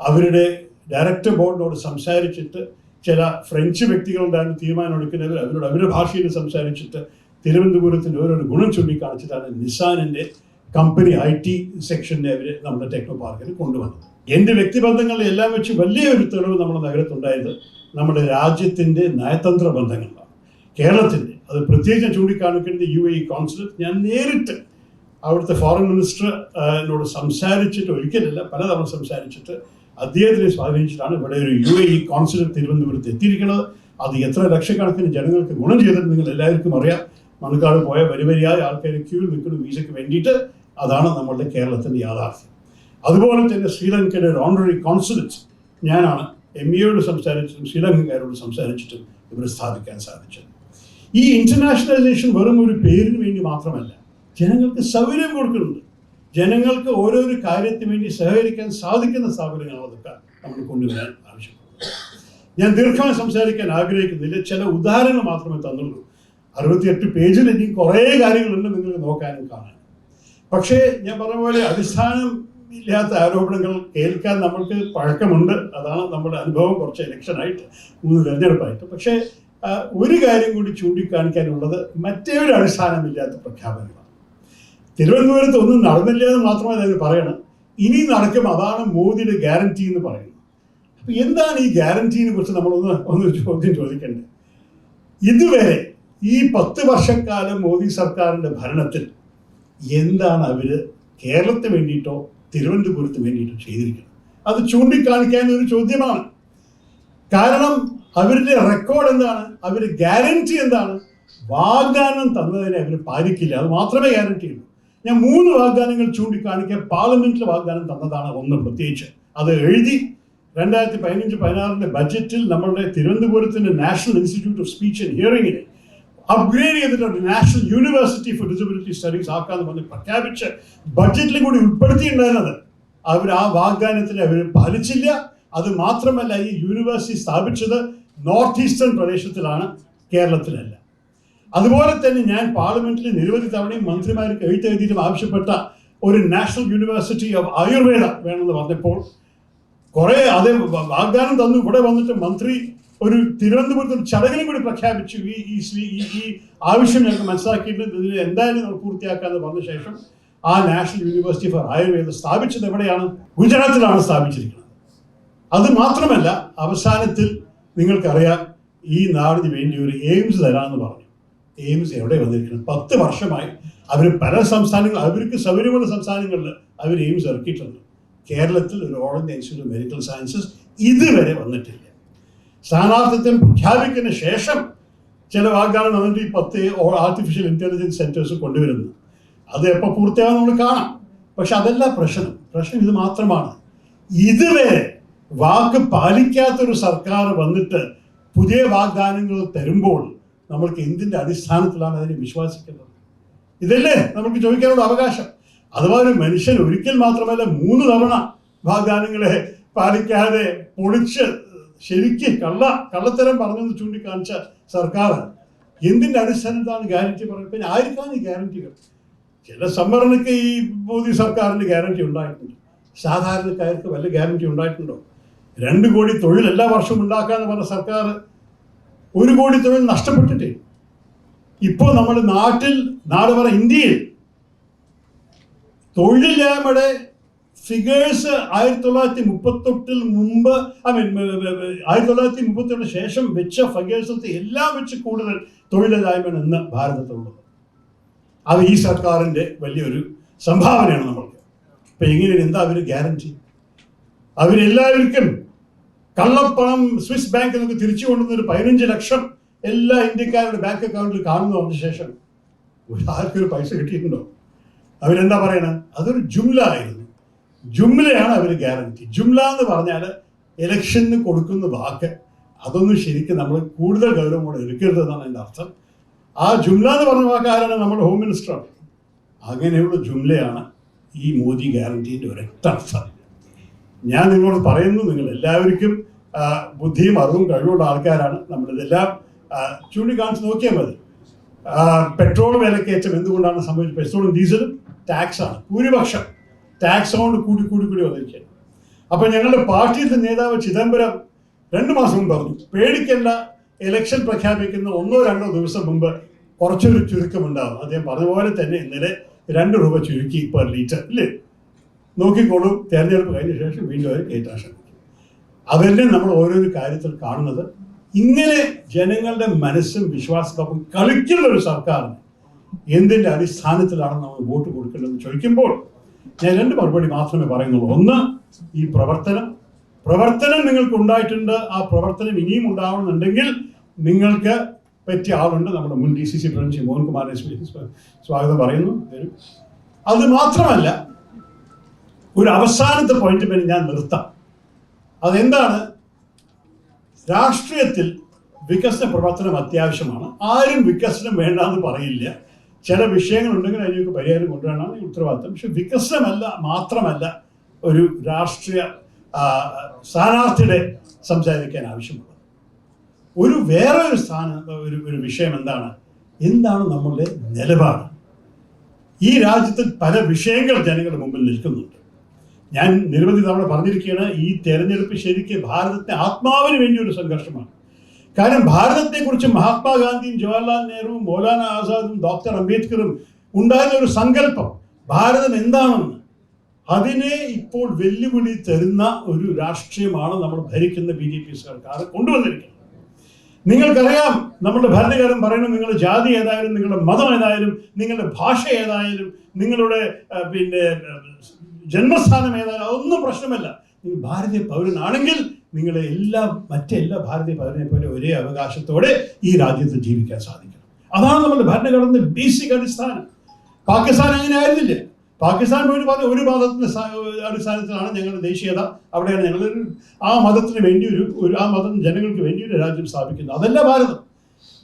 അവരുടെ ഡയറക്ടർ ബോർഡിനോട് സംസാരിച്ചിട്ട് ചില ഫ്രഞ്ച് വ്യക്തികളുണ്ടായിരുന്നു തീരുമാനം എടുക്കുന്നവർ അവരോട് അവരുടെ ഭാഷയിൽ സംസാരിച്ചിട്ട് തിരുവനന്തപുരത്തിന്റെ ഓരോരോ ഗുണം ചൂണ്ടിക്കാണിച്ചിട്ടാണ് നിസാനിന്റെ കമ്പനി ഐ ടി സെക്ഷനെ അവർ നമ്മുടെ ടെക്നോ പാർക്കിൽ കൊണ്ടുവന്നത്. എന്റെ വ്യക്തിബന്ധങ്ങളിൽ എല്ലാം വെച്ച് വലിയൊരു തെളിവ് നമ്മുടെ നഗരത്തുണ്ടായത് നമ്മുടെ രാജ്യത്തിന്റെ നയതന്ത്ര ബന്ധങ്ങളാണ്. കേരളത്തിന്റെ അത് പ്രത്യേകിച്ച് ചൂണ്ടിക്കാണിക്കേണ്ട യു എ കോൺസുലേറ്റ് ഞാൻ നേരിട്ട് അവിടുത്തെ ഫോറിൻ മിനിസ്റ്റർ എന്നോട് സംസാരിച്ചിട്ട് ഒരിക്കലല്ല പലതവണ സംസാരിച്ചിട്ട് അദ്ദേഹത്തിനെ സ്വാധീനിച്ചിട്ടാണ് ഇവിടെ ഒരു യു എ ഇ കോൺസുലർ തിരുവനന്തപുരത്ത് എത്തിയിരിക്കുന്നത്. അത് എത്ര ലക്ഷക്കണക്കിന് ജനങ്ങൾക്ക് ഗുണം ചെയ്തിട്ട് നിങ്ങൾ എല്ലാവർക്കും അറിയാം. മണക്കാട് പോയ വരി വരിയായ ആൾക്കാർ ക്യൂവിൽ നിൽക്കുന്ന വീസയ്ക്ക് വേണ്ടിയിട്ട് അതാണ് നമ്മളുടെ കേരളത്തിന്റെ യാഥാർത്ഥ്യം. അതുപോലെ തന്നെ ശ്രീലങ്കയുടെ ഒരു ഓണററി കോൺസുലറ്റ് ഞാനാണ് എം ഇയോട് സംസാരിച്ചിട്ടും ശ്രീലങ്കക്കാരോട് സംസാരിച്ചിട്ടും ഇവർ സ്ഥാപിക്കാൻ സാധിച്ചത്. ഈ ഇന്റർനാഷണലൈസേഷൻ വെറും ഒരു പേരിന് വേണ്ടി മാത്രമല്ല ജനങ്ങൾക്ക് സൗകര്യം കൊടുക്കുന്നുണ്ട്. ജനങ്ങൾക്ക് ഓരോരോ കാര്യത്തിന് വേണ്ടി സഹകരിക്കാൻ സാധിക്കുന്ന സ്ഥാപനങ്ങളാണ് അതൊക്കെ നമ്മൾ കൊണ്ടുവരാൻ ആവശ്യപ്പെടുന്നത് ഞാൻ ദീർഘമായി സംസാരിക്കാൻ ആഗ്രഹിക്കുന്നില്ല. ചില ഉദാഹരണങ്ങൾ മാത്രമേ തന്നുള്ളൂ. അറുപത്തിയെട്ട് പേജിൽ ഇനി കുറേ കാര്യങ്ങളുണ്ട് നിങ്ങൾക്ക് നോക്കാനും കാണാനും. പക്ഷേ ഞാൻ പറഞ്ഞ പോലെ അടിസ്ഥാനം ഇല്ലാത്ത ആരോപണങ്ങൾ കേൾക്കാൻ നമ്മൾക്ക് പഴക്കമുണ്ട്. അതാണ് നമ്മുടെ അനുഭവം കുറച്ച് ഇലക്ഷനായിട്ട് മൂന്ന് തിരഞ്ഞെടുപ്പായിട്ട്. പക്ഷേ ഒരു കാര്യം കൂടി ചൂണ്ടിക്കാണിക്കാനുള്ളത് മറ്റേ ഒരു അടിസ്ഥാനമില്ലാത്ത പ്രഖ്യാപനങ്ങളാണ് തിരുവനന്തപുരത്ത് ഒന്നും നടന്നില്ല എന്ന് മാത്രമേ അതിന് പറയണം. ഇനി നടക്കും അതാണ് മോദിയുടെ ഗ്യാരണ്ടി എന്ന് പറയുന്നത്. അപ്പൊ എന്താണ് ഈ ഗ്യാരണ്ടീനെ കുറിച്ച് നമ്മളൊന്ന് ഒന്ന് ചോദ്യം ചോദിക്കേണ്ടത് ഇതുവരെ ഈ പത്ത് വർഷക്കാലം മോദി സർക്കാരിന്റെ ഭരണത്തിൽ എന്താണ് അവർ കേരളത്തിന് വേണ്ടിയിട്ടോ തിരുവനന്തപുരത്തിന് വേണ്ടിയിട്ടോ ചെയ്തിരിക്കുന്നത്? അത് ചൂണ്ടിക്കാണിക്കാൻ ഒരു ചോദ്യമാണ്. കാരണം അവരുടെ റെക്കോർഡ് എന്താണ്? അവർ ഗ്യാരണ്ടി എന്താണ്? വാഗ്ദാനം തന്നതിനെ അവർ പാലിക്കില്ല. അത് മാത്രമേ ഗ്യാരണ്ടി ഉള്ളൂ. ഞാൻ മൂന്ന് വാഗ്ദാനങ്ങൾ ചൂണ്ടിക്കാണിക്കാൻ പാർലമെന്റിൽ വാഗ്ദാനം തന്നതാണ് ഒന്ന് പ്രത്യേകിച്ച്. അത് എഴുതി രണ്ടായിരത്തി പതിനഞ്ച് പതിനാറിന്റെ ബജറ്റിൽ നമ്മളുടെ തിരുവനന്തപുരത്തിന്റെ national institute of speech and ഹിയറിംഗിനെ upgrade ചെയ്തിട്ടുണ്ട്. National university for disability studies ആക്കാന്ന് പറഞ്ഞ് പ്രഖ്യാപിച്ച് ബഡ്ജറ്റിലും കൂടി ഉൾപ്പെടുത്തിയിട്ടുണ്ടായിരുന്നത്. അവർ ആ വാഗ്ദാനത്തിൽ അവർ പാലിച്ചില്ല. അത് മാത്രമല്ല ഈ യൂണിവേഴ്സിറ്റി സ്ഥാപിച്ചത് നോർത്ത് ഈസ്റ്റേൺ പ്രദേശത്തിലാണ് കേരളത്തിലല്ല. അതുപോലെ തന്നെ ഞാൻ പാർലമെന്റിൽ നിരവധി തവണയും മന്ത്രിമാർക്ക് എഴുത്തെഴുതിയിട്ടും ആവശ്യപ്പെട്ട ഒരു നാഷണൽ യൂണിവേഴ്സിറ്റി ഓഫ് ആയുർവേദ വേണമെന്ന് പറഞ്ഞപ്പോൾ കുറെ അതേ വാഗ്ദാനം തന്നു. ഇവിടെ വന്നിട്ട് മന്ത്രി ഒരു തിരുവനന്തപുരത്ത് ഒരു ചടങ്ങിനും കൂടി പ്രഖ്യാപിച്ചു. ഈ ഈ ശ്രീ- ഈ ആവശ്യം ഞങ്ങൾക്ക് മനസ്സിലാക്കിയിട്ടുണ്ട്. ഇതിൽ എന്തായാലും പൂർത്തിയാക്കാന്ന് പറഞ്ഞ ശേഷം ആ നാഷണൽ യൂണിവേഴ്സിറ്റി ഫോർ ആയുർവേദം സ്ഥാപിച്ചത് എവിടെയാണ്? ഗുജറാത്തിലാണ് സ്ഥാപിച്ചിരിക്കുന്നത്. അത് മാത്രമല്ല അവസാനത്തിൽ നിങ്ങൾക്കറിയാം ഈ നാടിന് വേണ്ടി ഒരു എയിംസ് തരാമെന്ന് പറഞ്ഞു. എയിംസ് എവിടെ വന്നിരിക്കുന്നത് പത്ത് വർഷമായി അവർ പല സംസ്ഥാനങ്ങൾ അവർക്ക് സൗകര്യമുള്ള സംസ്ഥാനങ്ങളിൽ അവർ എയിംസ് ഇറക്കിയിട്ടുണ്ട്. കേരളത്തിൽ ഒരു all India institute of medical sciences ഇതുവരെ വന്നിട്ടില്ല. സ്ഥാനാർത്ഥിത്വം പ്രഖ്യാപിക്കുന്ന ശേഷം ചില വാഗ്ദാനം വന്നിട്ട് ഈ പത്ത് ആർട്ടിഫിഷ്യൽ ഇന്റലിജൻസ് സെന്റേഴ്സ് കൊണ്ടുവരുന്നു. അത് എപ്പോൾ പൂർത്തിയാകും നമ്മൾ കാണാം. പക്ഷെ അതല്ല പ്രശ്നം. പ്രശ്നം ഇത് മാത്രമാണ്. ഇതുവരെ വാക്ക് പാലിക്കാത്തൊരു സർക്കാർ വന്നിട്ട് പുതിയ വാഗ്ദാനങ്ങൾ തരുമ്പോൾ നമ്മൾക്ക് എന്തിന്റെ അടിസ്ഥാനത്തിലാണ് അതിനെ വിശ്വസിക്കുന്നത്? ഇതല്ലേ നമുക്ക് ചോദിക്കാനുള്ള അവകാശം. അഥവാ ഒരു മനുഷ്യൻ ഒരിക്കൽ മാത്രമല്ല മൂന്ന് തവണ വാഗ്ദാനങ്ങളെ പാലിക്കാതെ പൊളിച്ച് ശരിക്ക് കള്ള കള്ളത്തരം പറഞ്ഞെന്ന് ചൂണ്ടിക്കാണിച്ച സർക്കാർ എന്തിന്റെ അടിസ്ഥാനത്താണ് ഗ്യാരണ്ടി പറയുന്നത് പിന്നെ ആർക്കാണ് ഈ ഗ്യാരണ്ടികൾ? ചില സംവരണക്ക് ഈ മോദി സർക്കാരിന് ഗ്യാരണ്ടി ഉണ്ടായിട്ടുണ്ട്. സാധാരണക്കാർക്ക് വല്ല ഗ്യാരണ്ടി ഉണ്ടായിട്ടുണ്ടോ? രണ്ട് കോടി തൊഴിൽ എല്ലാ വർഷവും ഉണ്ടാക്കാന്ന് പറഞ്ഞ സർക്കാർ ഒരു കോടി തൊഴിൽ നഷ്ടപ്പെട്ടിട്ടേ. ഇപ്പോൾ നമ്മൾ നാട്ടിൽ നാട് പറ ഇന്ത്യയിൽ തൊഴിലില്ലായ്മയുടെ ഫിഗേഴ്സ് ആയിരത്തി തൊള്ളായിരത്തി മുപ്പത്തൊട്ടിൽ മുമ്പ് ഐ മീൻ ആയിരത്തി തൊള്ളായിരത്തി മുപ്പത്തൊട്ടിന് ശേഷം വെച്ച ഫിഗേഴ്സത്തെ എല്ലാം വെച്ച് കൂടുതൽ തൊഴിലില്ലായ്മയാണ് ഇന്ന് ഭാരതത്തിലുള്ളത്. അത് ഈ സർക്കാരിന്റെ വലിയൊരു സംഭാവനയാണ് നമ്മൾക്ക്. അപ്പം എങ്ങനെയാണ്? എന്താ അവർ ഗ്യാരണ്ടി അവരെല്ലാവർക്കും കള്ളപ്പണം സ്വിസ് ബാങ്കിൽ നിന്ന് തിരിച്ചു കൊണ്ടുവന്ന ഒരു പതിനഞ്ച് ലക്ഷം എല്ലാ ഇന്ത്യക്കാരുടെ ബാങ്ക് അക്കൗണ്ടിൽ കാണുന്നു വന്ന ശേഷം ആർക്കൊരു പൈസ കിട്ടിയിട്ടുണ്ടോ? അവരെന്താ പറയണത് അതൊരു ജുംല ആയിരുന്നു. ജുംലയാണ് അവർ ഗ്യാരണ്ടി ജുംല എന്ന് പറഞ്ഞാൽ ഇലക്ഷന് കൊടുക്കുന്ന വാക്ക്. അതൊന്നും ശരിക്കും നമ്മൾ കൂടുതൽ ഗൗരവമോടെ എടുക്കരുത് എന്നാണ് എന്റെ അർത്ഥം. ആ ജുംല എന്ന് പറഞ്ഞ വാക്ക് ആരാണ്? നമ്മുടെ ഹോം മിനിസ്റ്റർ അങ്ങനെയുള്ള ജുംലയാണ് ഈ മോദി ഗ്യാരണ്ടീന്റെ ഒരൊറ്റ അർത്ഥം. ഞാൻ നിങ്ങളോട് പറയുന്നു നിങ്ങൾ എല്ലാവർക്കും ബുദ്ധിയും അറിവും കഴിവുള്ള ആൾക്കാരാണ് നമ്മളിതെല്ലാം ചൂണ്ടിക്കാണിച്ച് നോക്കിയാൽ മതി. പെട്രോൾ വിലക്കയറ്റം എന്തുകൊണ്ടാണ് സംഭവിച്ചത്? പെട്രോളും ഡീസലും ടാക്സാണ് ഭൂരിപക്ഷം. ടാക്സ് കൊണ്ട് കൂടി കൂടി കൂടി വന്നിരിക്കുകയാണ്. അപ്പോൾ ഞങ്ങളുടെ പാർട്ടിയിലെ നേതാവ് ചിദംബരം രണ്ട് മാസം മുമ്പ് പറഞ്ഞു പേടിക്കല്ല ഇലക്ഷൻ പ്രഖ്യാപിക്കുന്ന ഒന്നോ രണ്ടോ ദിവസം മുമ്പ് കുറച്ചൊരു ചുരുക്കം ഉണ്ടാകും അദ്ദേഹം പറഞ്ഞ തന്നെ ഇന്നലെ രണ്ട് രൂപ ചുരുക്കി പെർ ലിറ്റർ ഇല്ലേ? നോക്കിക്കോളും തെരഞ്ഞെടുപ്പ് കഴിഞ്ഞ ശേഷം വീണ്ടും അവർ കയറ്റാൻ അതല്ലേ നമ്മൾ ഓരോരോ കാര്യത്തിൽ കാണുന്നത്. ഇങ്ങനെ ജനങ്ങളുടെ മനസ്സും വിശ്വാസത്തോടും കളിക്കുന്ന ഒരു സർക്കാരിന് എന്തിന്റെ അടിസ്ഥാനത്തിലാണ് നമ്മൾ വോട്ട് കൊടുക്കേണ്ടതെന്ന് ചോദിക്കുമ്പോൾ ഞാൻ രണ്ട് മറുപടി മാത്രമേ പറയുന്നുള്ളൂ. ഒന്ന് ഈ പ്രവർത്തനം. പ്രവർത്തനം നിങ്ങൾക്ക് ഉണ്ടായിട്ടുണ്ട്. ആ പ്രവർത്തനം ഇനിയും ഉണ്ടാവണമെന്നുണ്ടെങ്കിൽ നിങ്ങൾക്ക് പറ്റിയ ആളുണ്ട് നമ്മുടെ മുൻ ഡി സി സി പ്രസിഡന്റ് മോഹൻകുമാറിനെ സ്വാഗതം പറയുന്നു. അത് മാത്രമല്ല ഒരു അവസാനത്തെ പോയിന്റ് പിന്നെ ഞാൻ നിർത്താം. അതെന്താണ്? രാഷ്ട്രീയത്തിൽ വികസന പ്രവർത്തനം അത്യാവശ്യമാണ്. ആരും വികസനം വേണ്ട എന്ന് പറയില്ല. ചില വിഷയങ്ങളുണ്ടെങ്കിൽ അതിനൊക്കെ പരിഹാരം കൊണ്ടുവരണം ഉത്തരവാദിത്തം. പക്ഷെ വികസനമല്ല മാത്രമല്ല ഒരു രാഷ്ട്രീയ സ്ഥാനാർത്ഥിയുടെ സംസാരിക്കാൻ ആവശ്യമുള്ളത്. ഒരു വേറെ ഒരു സ്ഥാന ഒരു ഒരു വിഷയം എന്താണ്? എന്താണ് നമ്മളുടെ നിലപാട്? ഈ രാജ്യത്തിൽ പല വിഷയങ്ങൾ ജനങ്ങളുടെ മുമ്പിൽ നിൽക്കുന്നുണ്ട്. ഞാൻ നിരവധി തവണ പറഞ്ഞിരിക്കുകയാണ് ഈ തെരഞ്ഞെടുപ്പ് ശരിക്കും ഭാരതത്തെ ആത്മാവിന് വേണ്ടി ഒരു സംഘർഷമാണ്. കാരണം ഭാരതത്തെക്കുറിച്ച് മഹാത്മാഗാന്ധിയും ജവഹർലാൽ നെഹ്റുവും മൗലാന ആസാദും ഡോക്ടർ അംബേദ്കറും ഉണ്ടായിരുന്ന ഒരു സങ്കല്പം ഭാരതം എന്താണെന്ന് അതിനെ ഇപ്പോൾ വെല്ലുവിളി തരുന്ന ഒരു രാഷ്ട്രീയമാണ് നമ്മൾ ഭരിക്കുന്ന ബി ജെ പി സർക്കാർ കൊണ്ടുവന്നിരിക്കുന്നത്. നിങ്ങൾക്കറിയാം നമ്മളുടെ ഭരണകാരം പറയുന്നത് നിങ്ങളുടെ ജാതി ഏതായാലും നിങ്ങളുടെ മതം ഏതായാലും നിങ്ങളുടെ ഭാഷ ഏതായാലും നിങ്ങളുടെ പിന്നെ ജന്മസ്ഥാനം ഏതായാലും അതൊന്നും പ്രശ്നമല്ല. നിങ്ങൾ ഭാരതീയ പൗരനാണെങ്കിൽ നിങ്ങളെ എല്ലാ മറ്റെല്ലാ ഭാരതീയ പൗരനെ പോലെ ഒരേ അവകാശത്തോടെ ഈ രാജ്യത്ത് ജീവിക്കാൻ സാധിക്കണം. അതാണ് നമ്മുടെ ഭരണഘടന ബേസിക് അടിസ്ഥാനം. പാകിസ്ഥാൻ അങ്ങനെ ആയിരുന്നില്ല? പാകിസ്ഥാൻ പോയിട്ട് പറഞ്ഞ ഒരു മതത്തിന്റെ അടിസ്ഥാനത്തിലാണ് ഞങ്ങളുടെ ദേശീയത. അവിടെയാണ് ഞങ്ങൾ ആ മതത്തിന് വേണ്ടി ഒരു ഒരു ആ മതം ജനങ്ങൾക്ക് വേണ്ടി ഒരു രാജ്യം സ്ഥാപിക്കുന്നത്. അതല്ല ഭാരതം.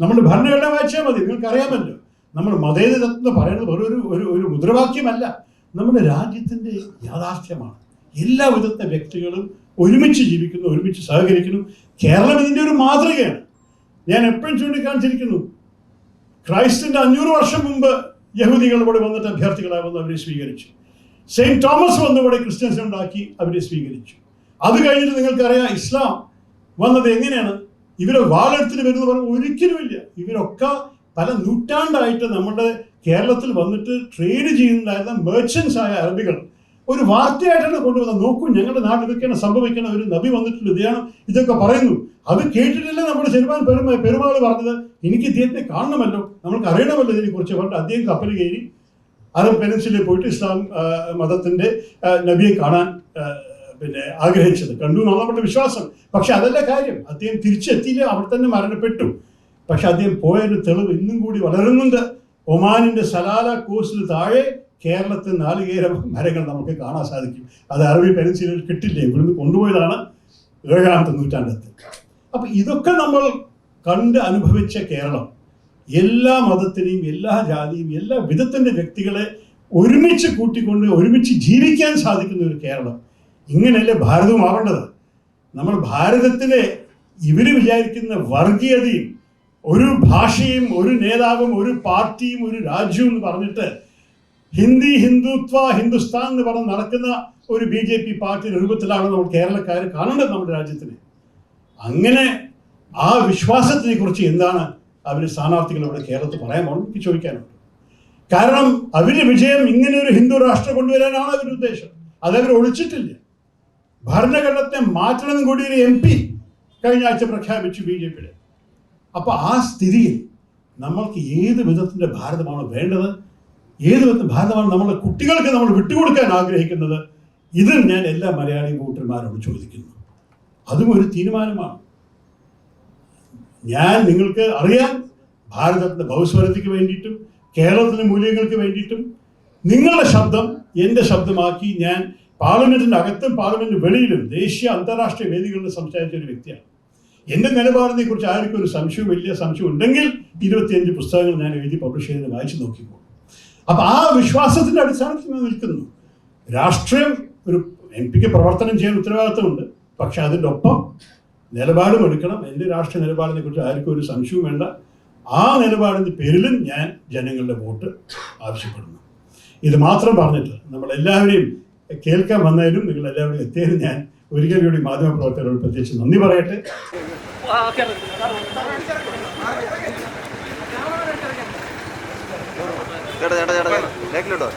നമ്മൾ ഭരണഘടന വായിച്ചാൽ മതി. നിങ്ങൾക്ക് അറിയാമല്ലോ നമ്മൾ മതേതരത്വം പറയുന്നത് ഒരു ഒരു ഒരു മുദ്രാവാക്യമല്ല. നമ്മുടെ രാജ്യത്തിന്റെ യാഥാർത്ഥ്യമാണ്. എല്ലാ വിധത്തെ വ്യക്തികളും ഒരുമിച്ച് ജീവിക്കുന്നു ഒരുമിച്ച് സഹകരിക്കുന്നു. കേരളം ഇതിന്റെ ഒരു മാതൃകയാണ്. ഞാൻ എപ്പോഴും ചൂണ്ടിക്കാണിച്ചിരിക്കുന്നു. ക്രൈസ്റ്റിന്റെ അഞ്ഞൂറ് വർഷം മുമ്പ് യഹൂദികൾ ഇവിടെ വന്നിട്ട് അഭ്യർത്ഥികളായി വന്ന് അവരെ സ്വീകരിച്ചു. സെയിന്റ് തോമസ് വന്ന് ഇവിടെ ക്രിസ്ത്യൻസ് ഉണ്ടാക്കി അവരെ സ്വീകരിച്ചു. അത് കഴിഞ്ഞിട്ട് നിങ്ങൾക്കറിയാം ഇസ്ലാം വന്നത് എങ്ങനെയാണ്? ഇവരെ വാളെടുത്തിട്ട് വരുന്ന ഒരിക്കലും ഒരിക്കലുമില്ല. ഇവരൊക്കെ പല നൂറ്റാണ്ടായിട്ട് നമ്മുടെ കേരളത്തിൽ വന്നിട്ട് ട്രേഡ് ചെയ്യുന്നുണ്ടായിരുന്ന മെർച്ചൻസ് ആയ അറബികൾ ഒരു വാർത്തയായിട്ടാണ് കൊണ്ടുവന്നത്. നോക്കൂ ഞങ്ങളുടെ നാട്ടിൽ ഇതൊക്കെയാണ് സംഭവിക്കണം ഒരു നബി വന്നിട്ടുണ്ട് ഇതാണ് ഇതൊക്കെ പറയുന്നു. അത് കേട്ടിട്ടില്ല നമ്മുടെ ചെരുമാൻ പെരുമ പെരുമാൾ പറഞ്ഞത്? എനിക്ക് ഇദ്ദേഹത്തെ കാണണമല്ലോ. നമ്മൾക്ക് അറിയണമല്ലോ ഇതിനെക്കുറിച്ച് പറഞ്ഞിട്ട് അദ്ദേഹം കപ്പൽ കയറി അറബ് പെനൻസിലെ പോയിട്ട് ഇസ്ലാം മതത്തിന്റെ നബിയെ കാണാൻ പിന്നെ ആഗ്രഹിച്ചത്. കണ്ടു എന്നാണ് നമ്മുടെ വിശ്വാസം. പക്ഷെ അതല്ല കാര്യം. അദ്ദേഹം തിരിച്ചെത്തിയില്ല. അവിടെ തന്നെ മരണപ്പെട്ടു. പക്ഷെ അദ്ദേഹം പോയൊരു തെളിവ് ഇന്നും കൂടി വളരുന്നുണ്ട്. ഒമാനിന്റെ സലാല കോസ്റ്റിന് താഴെ കേരളത്തിൽ നാളികേര മരങ്ങൾ നമുക്ക് കാണാൻ സാധിക്കും. അത് അറബി പെനിൻസുലയിൽ കിട്ടില്ല. ഇവിടുന്ന് കൊണ്ടുപോയതാണ് ഏഴാമത്തെ നൂറ്റാണ്ടത്തിൽ അപ്പൊ ഇതൊക്കെ നമ്മൾ കണ്ട് അനുഭവിച്ച കേരളം. എല്ലാ മതത്തിനെയും എല്ലാ ജാതിയും എല്ലാ വിധത്തിന്റെ വ്യക്തികളെ ഒരുമിച്ച് കൂട്ടിക്കൊണ്ട് ഒരുമിച്ച് ജീവിക്കാൻ സാധിക്കുന്ന ഒരു കേരളം. ഇങ്ങനെയല്ലേ ഭാരതവും ആവേണ്ടത് നമ്മൾ ഭാരതത്തിലെ ഇവർ വിചാരിക്കുന്ന വർഗീയതയും ഒരു ഭാഷയും ഒരു നേതാവും ഒരു പാർട്ടിയും ഒരു രാജ്യവും എന്ന് പറഞ്ഞിട്ട് ഹിന്ദി ഹിന്ദുത്വ ഹിന്ദുസ്ഥാൻ എന്ന് പറഞ്ഞ് നടക്കുന്ന ഒരു ബി ജെ പി പാർട്ടി രൂപത്തിലാണ് നമ്മൾ കേരളക്കാർ കാണേണ്ടത് നമ്മുടെ രാജ്യത്തിന്. അങ്ങനെ ആ വിശ്വാസത്തിനെ കുറിച്ച് എന്താണ് അവർ സ്ഥാനാർത്ഥികൾ ഇവിടെ കേരളത്തിൽ പോകണം എനിക്ക് ചോദിക്കാനുണ്ട്. കാരണം അവരുടെ വിജയം ഇങ്ങനെ ഒരു ഹിന്ദു രാഷ്ട്രം കൊണ്ടുവരാനാണ് അവരുടെ ഉദ്ദേശം. അതവർ ഒളിച്ചിട്ടില്ല. ഭരണഘടനത്തെ മാറ്റണം കൂടി ഒരു എം പി കഴിഞ്ഞ ആഴ്ച പ്രഖ്യാപിച്ചു ബി ജെ പിയുടെ. അപ്പൊ ആ സ്ഥിതിയിൽ നമ്മൾക്ക് ഏത് വിധത്തിന്റെ ഭാരതമാണ് വേണ്ടത്? ഏത് വിധത്തിൽ ഭാരതമാണ് നമ്മുടെ കുട്ടികൾക്ക് നമ്മൾ വിട്ടുകൊടുക്കാൻ ആഗ്രഹിക്കുന്നത്? ഇത് ഞാൻ എല്ലാ മലയാളി വോട്ടർമാരോട് ചോദിക്കുന്നു. അതും ഒരു തീരുമാനമാണ്. ഞാൻ നിങ്ങൾക്ക് അറിയാം ഭാരതത്തിന്റെ ഭവിസ്വരത്തിക്ക് വേണ്ടിയിട്ടും കേരളത്തിന്റെ മൂല്യങ്ങൾക്ക് വേണ്ടിയിട്ടും നിങ്ങളുടെ ശബ്ദം എന്റെ ശബ്ദമാക്കി ഞാൻ പാർലമെന്റിന്റെ അകത്തും പാർലമെന്റിന് വെളിയിലും ദേശീയ അന്താരാഷ്ട്ര വേദികളിൽ സംസാരിച്ച ഒരു വ്യക്തിയാണ്. എന്റെ നിലപാടിനെ കുറിച്ച് ആർക്കും ഒരു സംശയം വലിയ സംശയം ഉണ്ടെങ്കിൽ ഇരുപത്തിയഞ്ച് പുസ്തകങ്ങൾ ഞാൻ എഴുതി പബ്ലിഷ് ചെയ്ത് വായിച്ചു നോക്കിക്കോ അപ്പൊ ആ വിശ്വാസത്തിന്റെ അടിസ്ഥാനത്തിൽ ഞാൻ നിൽക്കുന്നു. രാഷ്ട്രീയം ഒരു എം പിക്ക് പ്രവർത്തനം ചെയ്യാൻ ഉത്തരവാദിത്തമുണ്ട് പക്ഷെ അതിന്റെ ഒപ്പം നിലപാടും എടുക്കണം. എന്റെ രാഷ്ട്രീയ നിലപാടിനെ കുറിച്ച് ആർക്കും ഒരു സംശയവും വേണ്ട. ആ നിലപാടിന്റെ പേരിലും ഞാൻ ജനങ്ങളുടെ വോട്ട് ആവശ്യപ്പെടുന്നു. ഇത് മാത്രം പറഞ്ഞിട്ട് നമ്മളെല്ലാവരെയും കേൾക്കാൻ വന്നതിലും നിങ്ങൾ എല്ലാവരും എത്തിയാലും ഞാൻ ഒരിക്കൽ കൂടി മാധ്യമപ്രവർത്തകരോട് പ്രത്യേകിച്ച് നന്ദി പറയട്ടെ. ചേട്ടാ ചേട്ടാ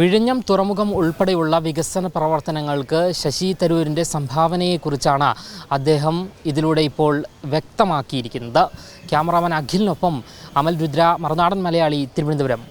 വിഴിഞ്ഞം തുറമുഖം ഉൾപ്പെടെയുള്ള വികസന പ്രവർത്തനങ്ങൾക്ക് ശശി തരൂരിന്റെ സംഭാവനയെക്കുറിച്ചാണ് അദ്ദേഹം ഇതിലൂടെ ഇപ്പോൾ വ്യക്തമാക്കിയിരിക്കുന്നത്. ക്യാമറാമാൻ അഖിലിനൊപ്പം അമൽ രുദ്ര മറുനാടൻ മലയാളി തിരുവനന്തപുരം.